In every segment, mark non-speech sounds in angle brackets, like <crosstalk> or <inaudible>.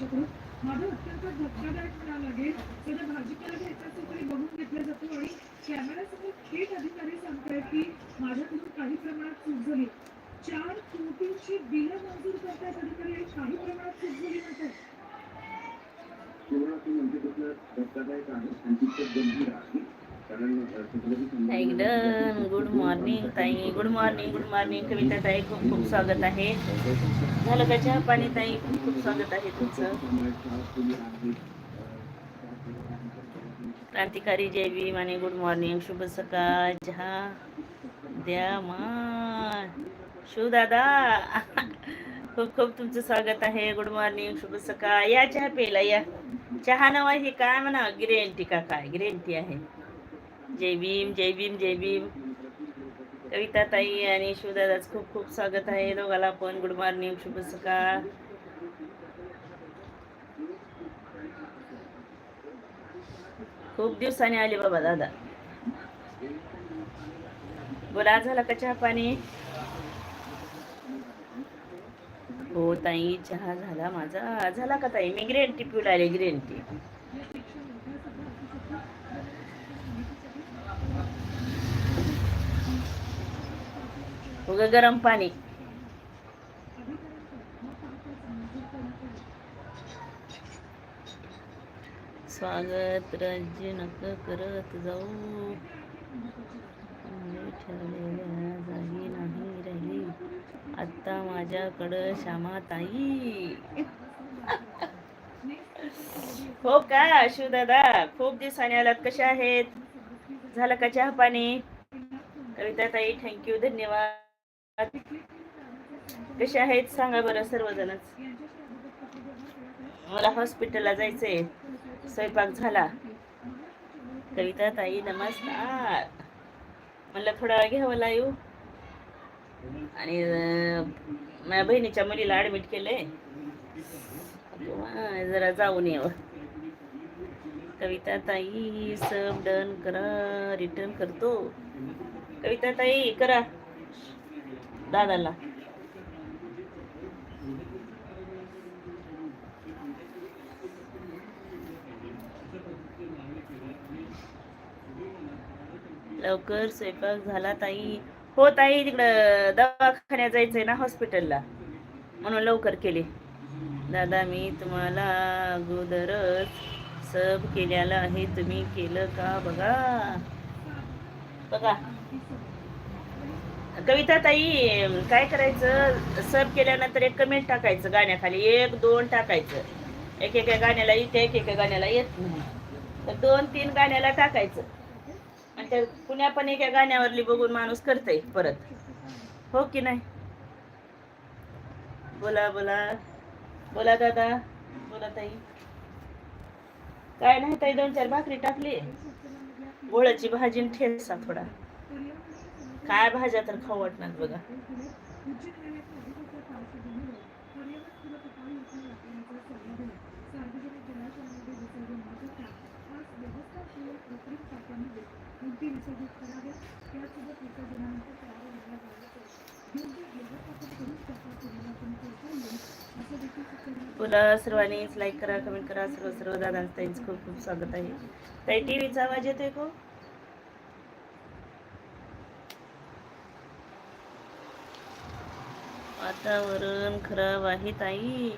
सावरकर यांच्याकडून अत्यंत धक्कादायक म्हणावं लागेल. सध्या भाजीपाला घ्यायचा असेल तरी बघून घेतलं जातो आणि कॅमेऱ्यासमोर थेट अधिकारी सांगतायत की माझ्याकडून काही प्रमाणात चूक झाली. चार कोटींची बिलं मंजूर करतायत अधिकारी आणि काही प्रमाणात चूक झाली म्हणतात पूर्ण ती म्हणजे धक्कादायक आहे. आणि तिथे गंभीर आहे. एकदम गुड मॉर्निंग ताई good morning good morning. Kavita ताई खूप खूप स्वागत आहे. झालं का चहा पाणी ताई? खूप खूप स्वागत आहे तुमचं. क्रांतिकारी जय माने गुड मॉर्निंग शुभ सकाळ. चहा द्या मा शू दादा. खूप खूप तुमचं स्वागत आहे. गुड मॉर्निंग शुभ सकाळ. या चहा प्यायला या. चहा नवा हे काय म्हणा? ग्रीन टी का काय? ग्रीन टी आहे. जय भीम जय भीम जय भीम. कविता ताई आणि शिवदादाच खूप खूप स्वागत आहे दोघाला पण. गुड मॉर्निंग शुभ सकाळ. खूप दिवसांनी आले बाबा दादा. बोला झाला का चहा पाणी? हो ताई चहा झाला माझा. झाला का ताई? मी ग्रीन टी पिऊ लागले ग्रीन टी उगं गरम पाणी. स्वागत राज्य नक करत जाऊ. मी ठेवलेल्या जागी नाही राहिली. आत्ता माझ्याकडं श्यामाताई हो का शिवदादा खूप दिवसांनी आलात. कशा आहेत? झालं का चहा पाणी? कविता ताई थँक्यू धन्यवाद. कसे आहेत? सांगा बरं सर्वजणच. मला हॉस्पिटलला जायचंय. स्वयंपाक झाला. कविता ताई नमस्कार. म्हणलं थोडा वेळ घ्यावं लाईव आणि माझ्या बहिणीच्या मुलीला ॲडमिट केलंय. जरा जाऊन यावं कविता ताई सब डन करा. रिटर्न करतो. कविता ताई करा. दादाला. लवकर स्वयंपाक झाला ताई. हो ताई तिकडं दवाखान्यात जायचंय ना हॉस्पिटलला. म्हणून लवकर केले. दादा मी तुम्हाला अगोदरच सब केल्याला आहे. तुम्ही केलं का बघा? बघा. कविता ताई काय करायचं? सब केल्यानंतर एक कमेंट टाकायचं गाण्याखाली. एक दोन टाकायचं. एक एका गाण्याला येते एक एका गाण्याला येत नाही. तर दोन तीन गाण्याला टाकायचं. आणि त्या कुण्या पण एका गाण्यावरली बघून माणूस करतय परत. हो की नाही? बोला बोला. बोला दादा. बोला ताई. काय नाही ताई दोन चार भाकरी टाकली. गोळाची भाजी आणि ठेचा थोडा. काय भाज्या तर खाऊ वाटणार बघा. बोला सर्वांनीच लाईक करा कमेंट करा. सर्व सर्व दादांचं त्यांचं खूप खूप स्वागत आहे. ताई टी व्हीचा आवाज येतोय को वातावरण खराब आहे ताई.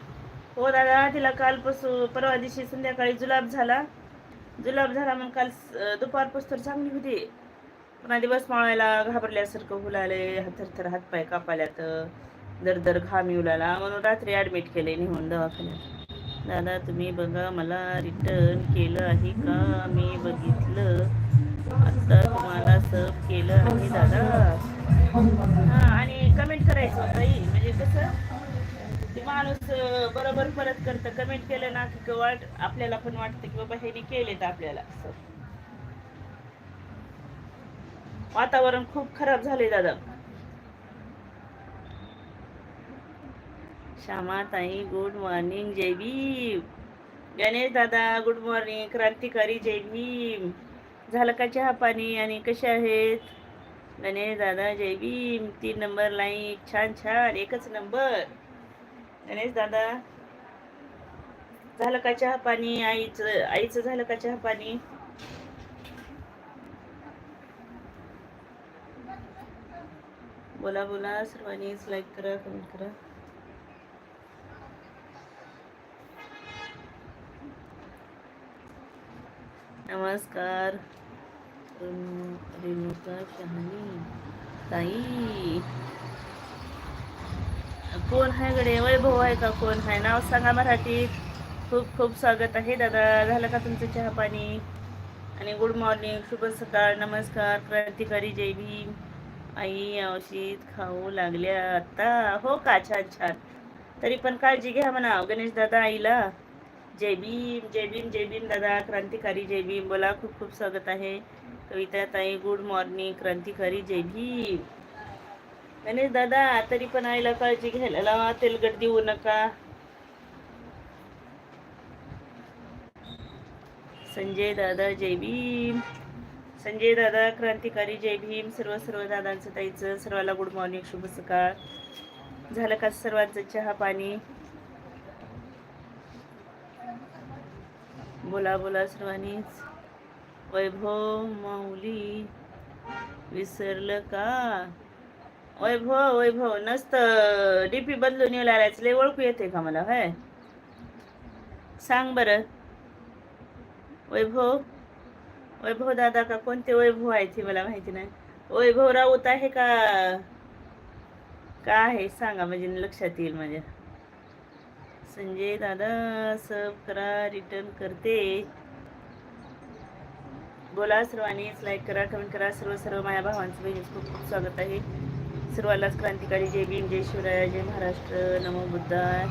हो दादा तिला कालपासून परवा दिवशी संध्याकाळी जुलाब झाला. जुलाब झाला मग काल दुपारपासून तर चांगली होती. पण दिवस माळायला घाबरल्यासारखं हुलाले थरथर हातपाय कापाल्यात दर दर घाम येऊ लागला. म्हणून रात्री ॲडमिट केले निघून दवाखान्यात. दादा तुम्ही बघा मला रिटर्न केलं आहे का? मी बघितलं. आता तुम्हाला सब केलं आहे दादा. कसं ते माणूस बरोबर परत करतं. कमेंट केलं ना की वाट आपल्याला पण वाटतं की बाबा ह्याने केलेत आपल्याला. असं वातावरण खूप खराब झाले दादा. श्यामा ताई गुड मॉर्निंग जय भीम गणेश दादा गुड मॉर्निंग क्रांतिकारी जय भीम झालं का चहा पाणी आणि कसे आहेत? गणेश दादा जय भीम तीन नंबर लाईन छान छान एकच नंबर. गणेश दादा झालं का चहा पाणी? आईचं आईचं झालं का चहा पाणी? बोला बोला सर्वांनीच लाईक करा कमेंट करा. नमस्कार. रेणुका शहाणी ताई. कोण आहे गडे वैभव आहे का? कोण आहे नाव सांगा मराठीत. खूप खूप स्वागत आहे दादा. झालं का तुमचं चहा पाणी आणि गुड मॉर्निंग शुभ सकाळ नमस्कार क्रांतिकारी जय भीम. आई औषध खाऊ लागल्या आता. हो का? छान छान. तरी पण काळजी घ्या म्हणा गणेश दादा आईला. जय भीम जय भीम जय भीम दादा. क्रांतिकारी जय भीम. बोला खूप खूप स्वागत आहे. कविता ताई गुड मॉर्निंग क्रांतिकारी जय भीम. गणेश दादा तरी पण आईला काळजी घ्यायला लावा तेलकट देऊ नका. संजय दादा जय भीम. संजय दादा क्रांतिकारी जय भीम. सर्व सर्व दादांचं ताईचं सर्वाला गुड मॉर्निंग शुभ सकाळ. झालं का सर्वांचं चहा पाणी? बोला बोला सर्वांनीच. वैभव माऊली विसरलं का? वैभव वैभव नसतं. डीपी बदलून येऊ लागायचं लय ओळखू येते का मला? होय. सांग बरं. वैभव वैभव दादा का? कोणते वैभव आहे ते मला माहिती नाही. वैभव राऊत आहे का? का आहे? सांगा म्हणजे लक्षात येईल माझ्या संजय दादा सब करा रिटर्न करते. बोला सर्वांनीच लाईक करा कमेंट करा. सर्व सर्व माझ्या भावांचं बहिणीचं खूप खूप स्वागत आहे. सर्वांनाच क्रांतिकारी जय भीम जय शिवराय जय महाराष्ट्र. नमो बुद्धाय.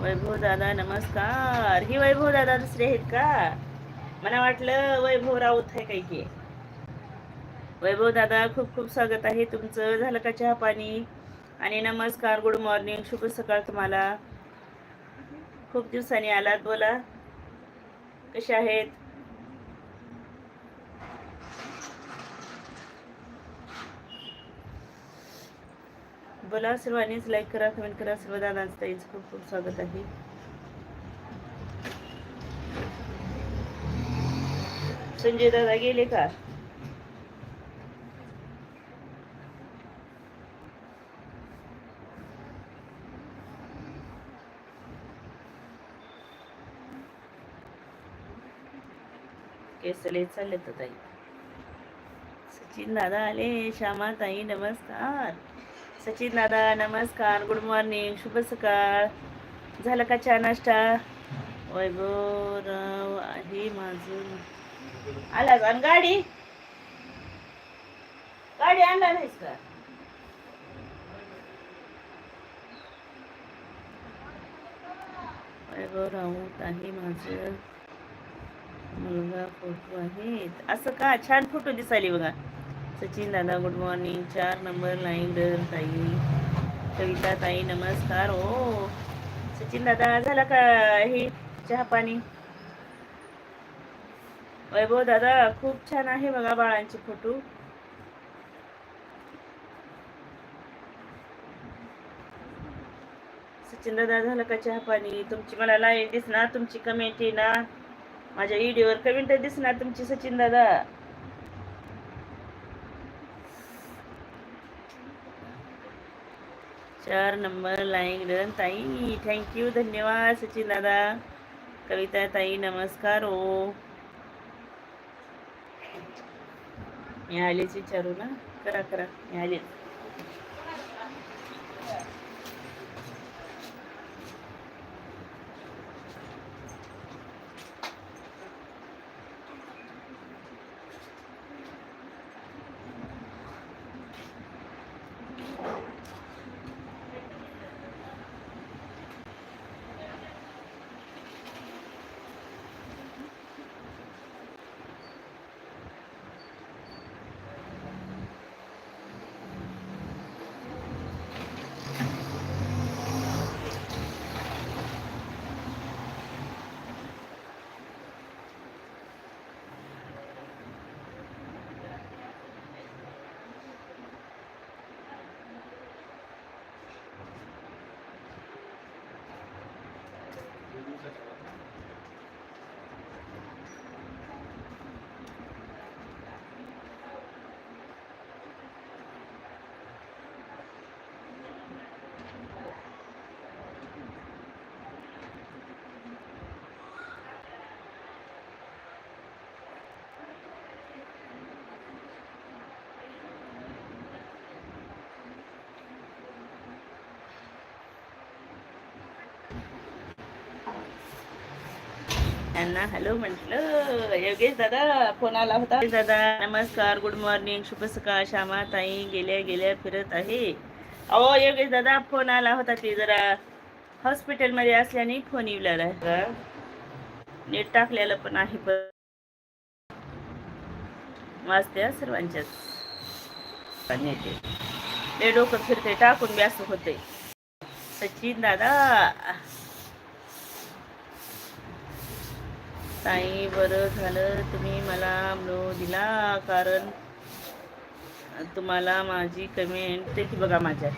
वैभव दादा नमस्कार. ही वैभव दादा दुसरे आहेत का? मला वाटलं वैभव राऊत आहे काही की. वैभव दादा खूप खूप स्वागत आहे. तुमचं झालं का चहा पाणी? आणि नमस्कार गुड मॉर्निंग शुभ सकाळ तुम्हाला. खूप दिवसांनी आलात बोला. कसे आहेत? बोला सर्वांनीच लाईक करा कमेंट करा सर्व दादांचं ताईचं खूप खूप स्वागत आहे. संजय दादा गेले का? केसले चालले तर ताई. सचिन दादा आले श्यामा ताई नमस्कार. सचिन दादा नमस्कार गुड मॉर्निंग शुभ सकाळ. झालं का चहा नाश्ता? वैभवराव आहे माझं. आला आणि गाडी? गाडी आणला नाहीस का? वैभव आहे माझं. मुलगा फोटो आहे असं का? छान फोटो दिसायली बघा. सचिन दादा गुड मॉर्निंग चार नंबर लाईन दर ताई. कविता ताई नमस्कार. ओ सचिन दादा झाला का हे चहा पाणी? वैभव दादा खूप छान आहे बघा बाळांचे फोटो सचिन दादा झालं का चहा पाणी? तुमची मला लाईव्ह दिसणार तुमची कमेंट येणार. माझ्या व्हिडिओवर कमेंट दिसणार तुमची सचिन दादा. चार नंबर लाईन डन ताई थँक्यू धन्यवाद सचिन दादा कविता ताई नमस्कार ओ. मी आलेच विचारू ना? करा करा मी आलेच. यांना हॅलो म्हटलं. योगेश दादा फोन आला होता. दादा नमस्कार गुड मॉर्निंग शुभ सकाळ श्यामा ताई गेल्या गेल्या फिरत आहे. अहो योगेश दादा फोन आला होता ते जरा हॉस्पिटलमध्ये असल्याने फोन येऊ लागला. का नीट टाकलेलं पण आहे पण वाचत्या सर्वांच्याच पण ते डोकं फिरते टाकून बी असं होते सचिन दादा ताई बरं झालं तुम्ही मला ब्लो दिला. कारण तुम्हाला माझी कमेंट तेथे बघा माझ्या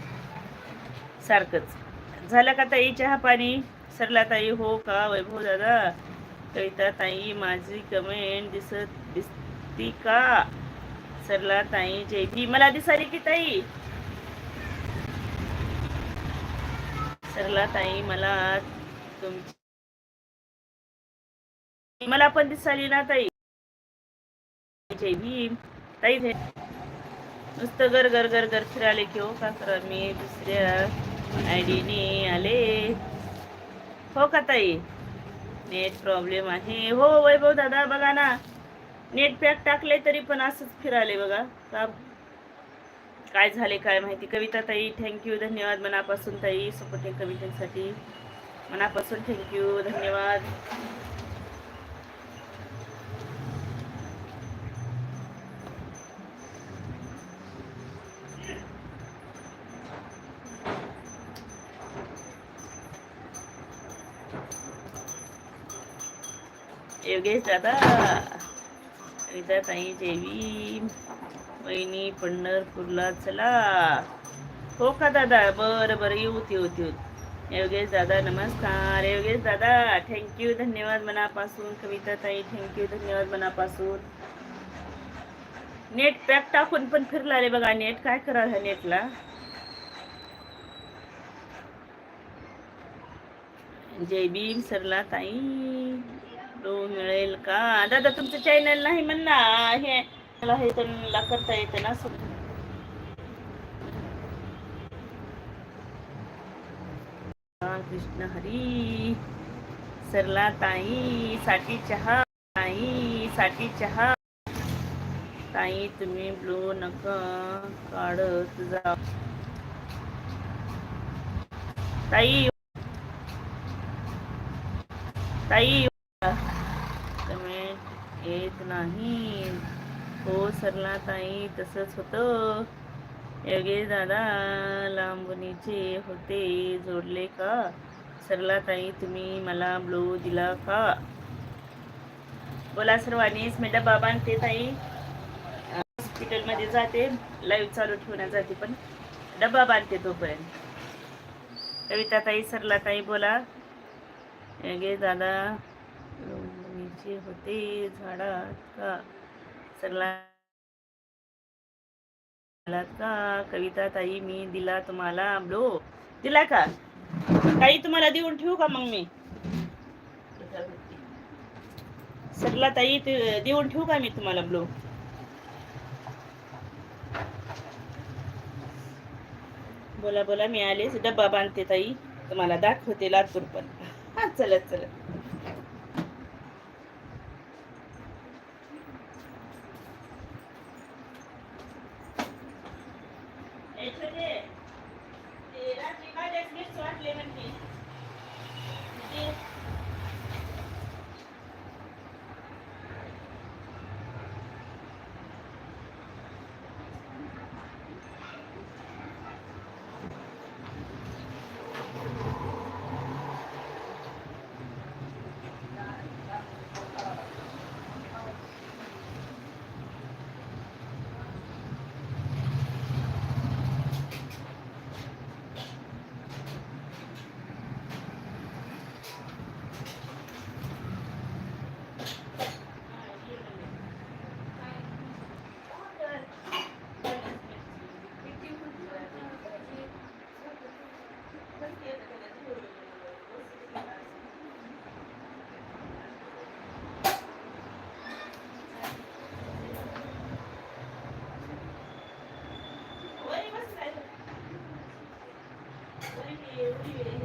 सारखंच. झालं का ताई चहा पाणी? सरला ताई हो का वैभव दादा? कविता ताई माझी कमेंट दिसत दिसती का? सरला ताई जय भी मला दिसाली की ताई? सरला ताई मला तुमची मला पण दिसाली ना ताई. जय भीम ताई ते नुसतं गर गर गर गर फिराले की हो का खरं? मी दुसऱ्या आयडीने आले. हो का ताई? नेट प्रॉब्लेम आहे. हो वैभव दादा बघा ना. नेट पॅक टाकले तरी पण असंच फिराले बघा. का काय झाले काय माहिती? कविता ताई थँक्यू धन्यवाद मनापासून ताई. सपोर्टिंग कवितेसाठी. मनापासून थँक्यू धन्यवाद. योगेश दादा कविता ताई जेवी वहिनी पंढरपूरला चला. हो का दादा? बरं बरं. येऊत येऊत येऊत योगेश दादा नमस्कार. योगेश दादा थँक्यू धन्यवाद मनापासून. कविता ताई थँक्यू धन्यवाद मनापासून. नेट पॅक टाकून पण फिरला रे बघा. नेट काय करा नेटला? जय भीम सरला ताई. तो मिळेल का? दादा तुमचं चॅनल नाही म्हणा हे मला हे त्यांना करता येते ना सग- कृष्ण हरी सरला ताई साठी चहा ताई साठी चहा ताई तुम्ही ब्लू नका काढत जा. ताई ताई कमेंट येत नाही. हो सरला ताई तसंच होतं. योगे दादा लांबणीचे होते. जोडले का? सरला ताई तुम्ही मला ब्लो दिला का? बोला सर्वांनीच मी बाबा बांधते ताई. हॉस्पिटलमध्ये जाते. लाईव्ह चालू ठेवण्यासाठी पण. डबा बांधते तोपर्यंत. कविता ताई सरला ताई बोला. योगे दादा लोणीचे होते झाडात का? सरला का? कविता ताई मी दिला तुम्हाला ब्लो. दिला का? ताई तुम्हाला देऊन ठेवू का मग मी? सरला ताई देऊन ठेवू का मी तुम्हाला ब्लो? बोला बोला मी आलेच. डब्बा बांधते ताई. तुम्हाला दाखवते लातूर पण. हा <laughs> चलत चलत. Thank you.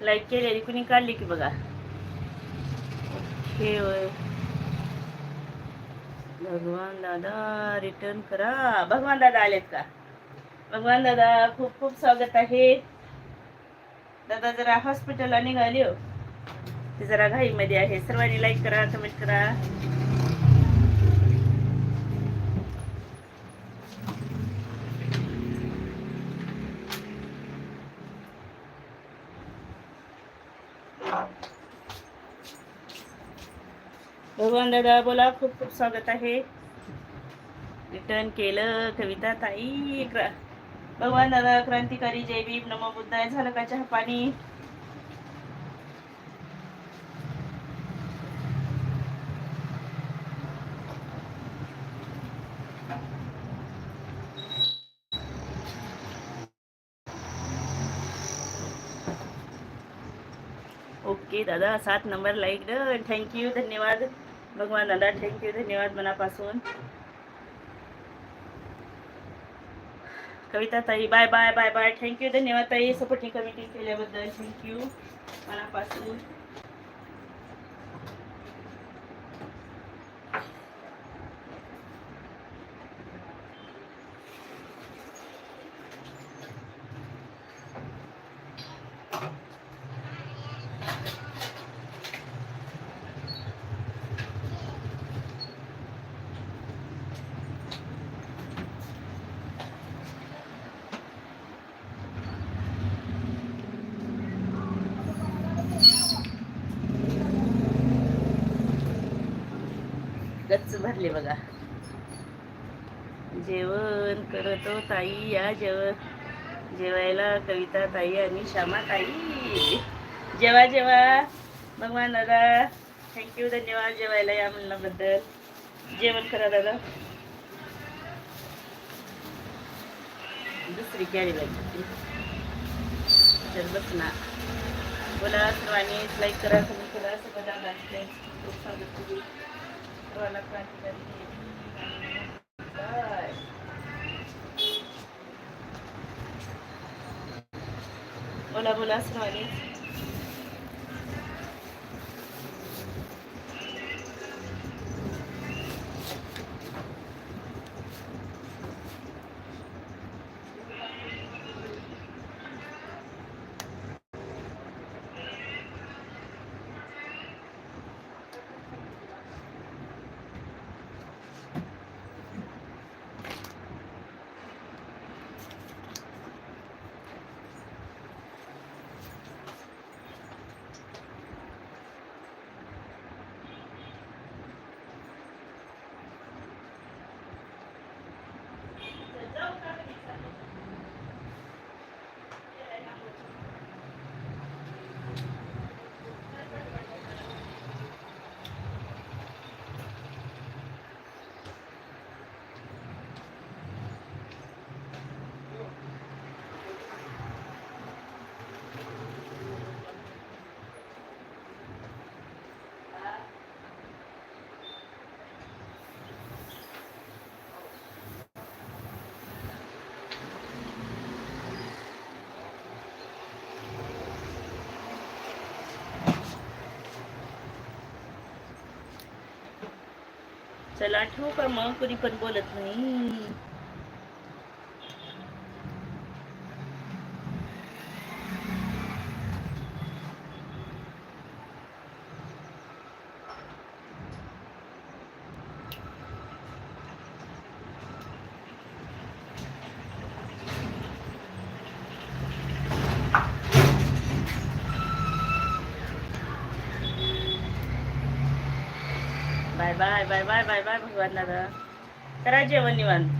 लाईक केलेली कुणी काढली की बघा. हे भगवान दादा रिटर्न करा. भगवान दादा आलेत का? भगवान दादा खूप खूप स्वागत आहे. दादा जरा हॉस्पिटलला निघाली हो. ते जरा घाईमध्ये आहे. सर्वांनी लाईक करा कमेंट करा. भगवान दादा बोला खूप खूप स्वागत आहे. रिटर्न केलं कविता ताई. भगवान दादा क्रांतिकारी जय भीम नमो बुद्धाय. झालं का चहा पाणी? ओके दादा सात नंबर लाईक थँक्यू धन्यवाद. भगवान दादा थँक्यू धन्यवाद मनापासून. कविता ताई bye bye bye bye thank you धन्यवाद ताई. सपोर्टिंग कमिटी केल्याबद्दल थँक्यू मनापासून. गच्च बघा. जेवण करतो हो ताई या जेवण. जेवायला कविता ताई आणि श्यामा ताई. जेवा जेवा. भगवान दादा थँक्यू धन्यवाद जेवायला या म्हणण्याबद्दल जेवण करा दादा. दुसरी कॅरी लागते तर बस ना. बोला सर्वांनी लाईक करा कमेंट करा. सगळं दादा खूप करू सर्वांना क्रांतिकारी बाय बोला चला ठेवू का मग? कुणी पण बोलत नाही. Bye bye bye bye bye bye Bhagwan दादा करा जेवण निवांत.